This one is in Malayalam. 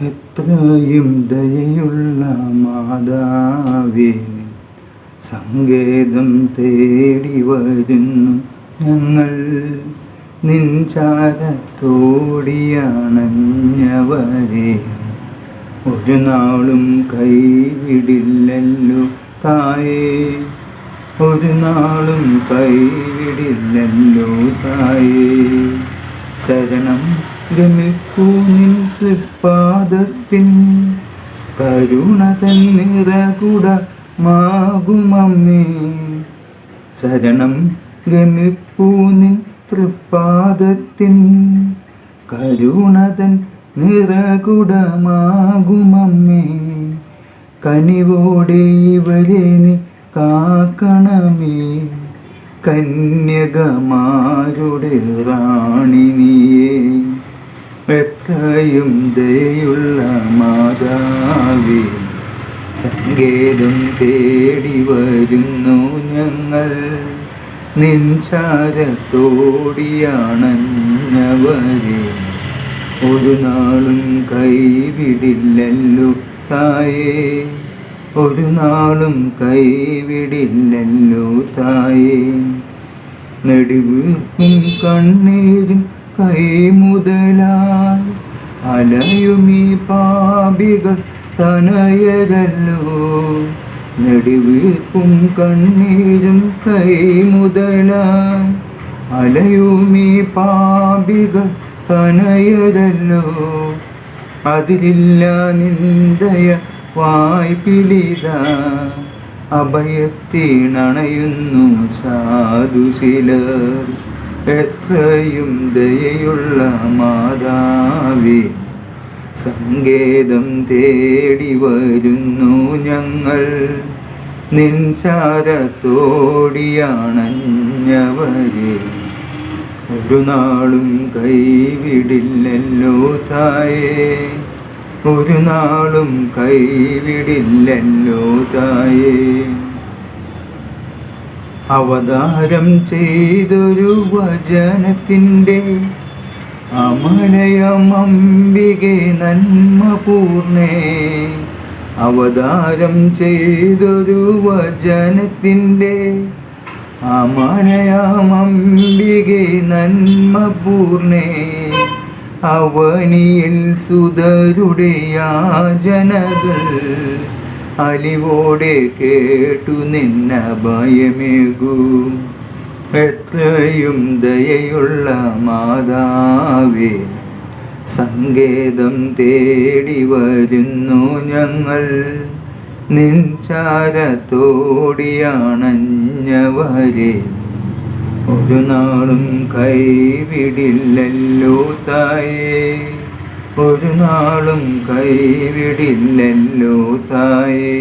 എത്രയും ദയയുള്ള മാതാവേ സങ്കേതം തേടി വരുന്നു ഞങ്ങൾ. നിൻചാരത്തോടിയണഞ്ഞവരെ ഒരു നാളും കൈവിടില്ലല്ലോ തായേ. ഒരു നാളും കൈവിടില്ലല്ലോ തായേ. ശരണം ഗമിക്കൂനിൻ തൃപ്പാദത്തിൻ കരുണ തന്നിറകുടമാകുമമ്മേ. മാകുമമ്മേ ശരണം ഗമിപ്പൂനിൻ തൃപ്പാദത്തിൻ കരുണതൻ നിറകുടമാകുമമ്മേ കനിവോടെ ഇവരെ നീ കാക്കണമേ. കന്യകമാരുടെ റാണി നീയേ. എത്രയും ദയുള്ള മാതാവി സങ്കേതം തേടി വരുന്നു ഞങ്ങൾ. നിൻചാരത്തോടിയാണഞ്ഞവരെ ഒരു നാളും കൈവിടില്ലല്ലോ തായേ. ഒരു നാളും കൈവിടില്ലല്ലോ തായേ. നെടുവീർപ്പും കണ്ണീരും കൈമുതലായി അലയുമീ പാപികൾ തനയരല്ലോ. നെടുവീർപ്പും കണ്ണീരും കൈമുതലായി അലയുമീ പാപികൾ തനയരല്ലോ. അതിലില്ല നിന്ദയ വായ്പിളിത അഭയത്തിണയുന്നു സാധുശിലർ എത്രയും ദയയുള്ള മാതാവേ സങ്കേതം തേടി വരുന്നു ഞങ്ങൾ. നിൻചാരത്തോടിയാണഞ്ഞവരെ ഒരു നാളും കൈവിടില്ലല്ലോ തായേ. ഒരു നാളും കൈവിടില്ലല്ലോ തായേ. അവതാരം ചെയ്തൊരു വചനത്തിന്റെ അമലയമംബികെ നന്മ പൂർണേ അവതാരം ചെയ്തൊരു വചനത്തിന്റെ അമലയമംബികെ നന്മ പൂർണേ അവനിയിൽ സുതരുടെ യാചനകൾ അലിവോടെ കേട്ടു നിന്ന ഭയമേകൂ. എത്രയും ദയയുള്ള മാതാവേ സങ്കേതം തേടി വരുന്നു ഞങ്ങൾ. നിൻചാരത്തോടിയാണഞ്ഞവരെ ഒരു നാളും കൈവിടില്ലല്ലോ തായേ. ഒരു നാളും കൈവിടില്ലല്ലോ തായേ.